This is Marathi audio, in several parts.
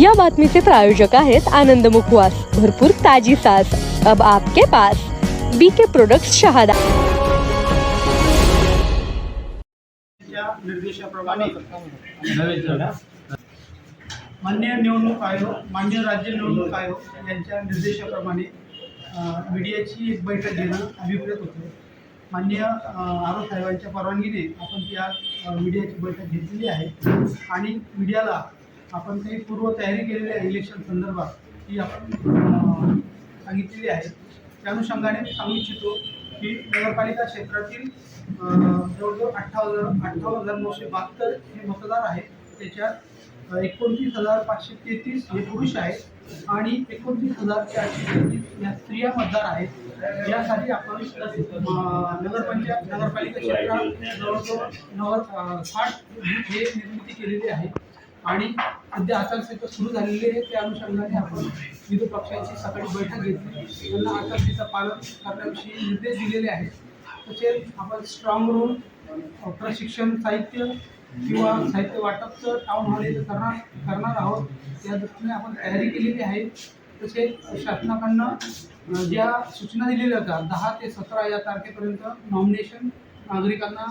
या बातमीचे प्रायोजक आहेत आनंद मुखवास. भरपूर ताजी सास अब आपके पास बी के प्रोडक्ट्स शहादा. निर्देशाप्रमाणे मान्य निवडणूक आयोग मान्य राज्य निवडणूक आयोग यांच्या निर्देशाप्रमाणे मीडियाची एक बैठक घेणं अभिप्रेत होतं. मान्य आरोप आरो साहेबांच्या परवानगीने आपण त्या मीडियाची बैठक घेतलेली आहे. आणि मीडियाला आपण काही पूर्वतयारी केलेली आहे इलेक्शन संदर्भात ही आपण सांगितलेली आहे त्या अनुषंगाने मी सांगू इच्छितो की नगरपालिका क्षेत्रातील जवळजवळ अठ्ठावन्न अठ्ठावन्न हजार नऊशे बहात्तर हे मतदार आहेत. त्याच्यात एकोणतीस हजार पाचशे तेहतीस हे पुरुष आहेत आणि एकोणतीस हजार चारशे तेहतीस या स्त्रिया मतदार आहेत. यासाठी आपण नगरपंचायत नगरपालिका क्षेत्रात जवळजवळ नव साठ हे निर्मिती केलेली आहे. आणि सध्या आचारसंहिता सुरू झालेली आहे त्या अनुषंगाने आपण विविध पक्षांची सकाळी बैठक घेतली. त्यांना आचारसंहिता पालन करण्याविषयी निर्देश दिलेले आहेत. तसेच आपण स्ट्रॉंग रूम प्रशिक्षण साहित्य किंवा साहित्य वाटपचं टाऊन हॉल इथं करणार करणार आहोत. त्या दृष्टीने आपण तयारी केलेली आहे. तसेच शासनाकडनं ज्या सूचना दिलेल्या होत्या दहा ते सतरा या तारखेपर्यंत नॉमिनेशन नागरिकांना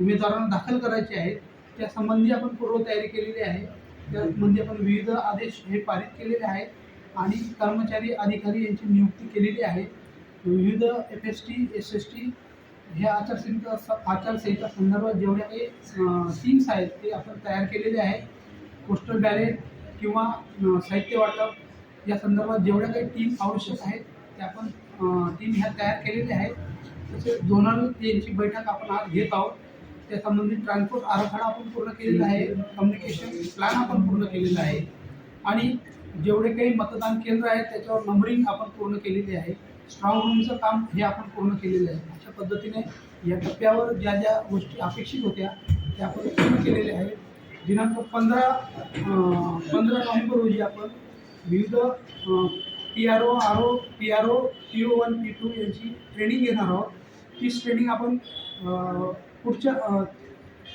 उमेदवारांना दाखल करायचे आहेत. त्यासंबंधी आपण पूर्वतयारी केलेली आहे. त्या आपण विविध आदेश हे पारित केलेले आहेत आणि कर्मचारी अधिकारी यांची नियुक्ती केलेली आहे. विविध F S T S S T ह्या आचारसंहिता आचारसंहिता संदर्भात जेवढ्या काही टीम्स आहेत ते आपण तयार केलेले आहे. पोस्टल बॅलेट किंवा साहित्य वाटप या संदर्भात जेवढ्या काही टीम आवश्यक आहेत त्या आपण टीम ह्या तयार केलेल्या आहेत. तसेच झोनल यांची बैठक आपण आज घेत आहोत. त्या संबंधित ट्रान्सपोर्ट आराखडा आपण पूर्ण केलेला आहे. कम्युनिकेशन प्लॅन आपण पूर्ण केलेला आहे. आणि जेवढे काही मतदान केंद्र आहेत त्याच्यावर नंबरिंग आपण पूर्ण केलेली आहे. स्ट्रॉंग रूमचं काम हे आपण पूर्ण केलेलं आहे. अशा पद्धतीने या टप्प्यावर ज्या ज्या गोष्टी अपेक्षित होत्या त्या आपण पूर्ण केलेल्या आहेत. दिनांक पंधरा पंधरा नोव्हेंबर रोजी आपण विविध P R O R O P R O P O one P two यांची ट्रेनिंग घेणार आहोत. तीच ट्रेनिंग आपण पुढच्या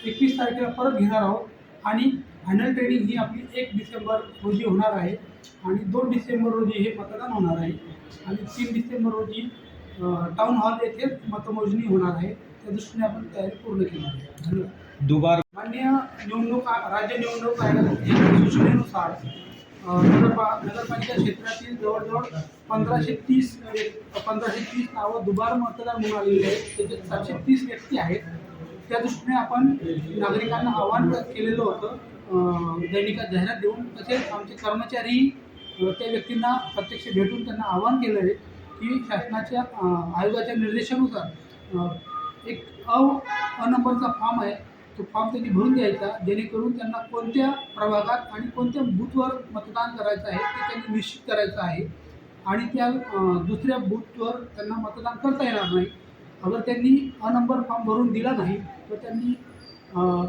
एकवीस तारखेला परत घेणार आहोत. आणि फायनल ट्रेनिंग ही आपली एक डिसेंबर रोजी होणार आहे. आणि दोन डिसेंबर रोजी हे मतदान होणार आहे. आणि तीन डिसेंबर रोजी टाऊन हॉल येथे मतमोजणी होणार आहे. त्या दृष्टीने आपण तयारी पूर्ण केली आहे. धन्यवाद. दुबार मान्य निवडणूक राज्य निवडणूक आयोगाच्या सूचनेनुसार नगरपा नगरपालिका क्षेत्रातील जवळजवळ पंधराशे तीस पंधराशे तीस नावं दुबार मतदार म्हणून आलेली आहेत त्याच्यात सातशे तीस व्यक्ती आहेत. त्या दृष्टीने आपण नागरिकांना आवाहन केलेलं होतं अ, दैनिकात जाहिरात देऊन. तसेच आमचे कर्मचारी त्या व्यक्तींना प्रत्यक्ष भेटून त्यांना आवाहन केलं आहे की शासनाच्या आयोगाच्या निर्देशानुसार एक अ अ नंबरचा फॉर्म आहे. तो फॉर्म त्यांनी भरून द्यायचा जेणेकरून त्यांना कोणत्या प्रभागात आणि कोणत्या बूथवर मतदान करायचं आहे ते त्यांनी निश्चित करायचं आहे. आणि त्या दुसऱ्या बूथवर त्यांना मतदान करता येणार नाही. अगर त्यांनी अ नंबर फॉर्म भरून दिला नाही तर त्यांनी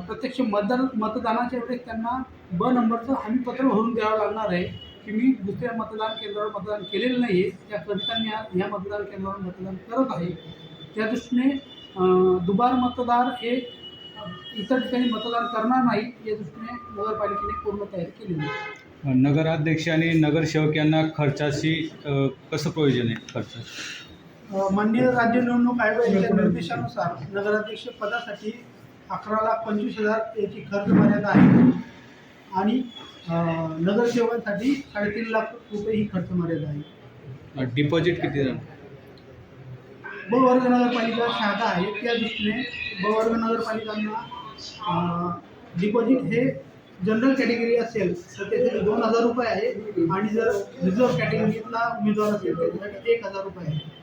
प्रत्यक्ष मतदान मतदानाच्या वेळेस त्यांना ब नंबरचं हमीपत्र भरून द्यावं लागणार आहे की मी दुसऱ्या मतदान केंद्रावर मतदान केलेलं नाही आहे त्याकरिता मी आज ह्या मतदान केंद्रावर मतदान करत आहे. त्या दृष्टीने दुबार मतदार हे इतर ठिकाणी मतदान करणार नाही या दृष्टीने नगरपालिकेने पूर्ण तयारी केलेली आहे. नगराध्यक्ष आणि नगरसेवक यांना खर्चाशी कसं प्रयोजन आहे खर्च माननीय राज्य निवडणूक आयोगाच्या निर्देशानुसार नगराध्यक्ष पदासाठी अकरा लाख पंचवीस हजार याची खर्च मर्यादा आहे आणि नगरसेवकांसाठी साडेतीन लाख रुपये ही खर्च मर्यादा आहे. डिपॉझिट किती जण ब वर्ग नगरपालिका शहादा आहे. त्या दृष्टीने ब वर्ग नगरपालिकांना डिपॉझिट हे जनरल कॅटेगरी असेल तर त्यासाठी दोन हजार रुपये आहे. आणि जर रिझर्व्ह कॅटेगरीतला उमेदवार असेल तर त्याच्यासाठी एक हजार रुपये आहे.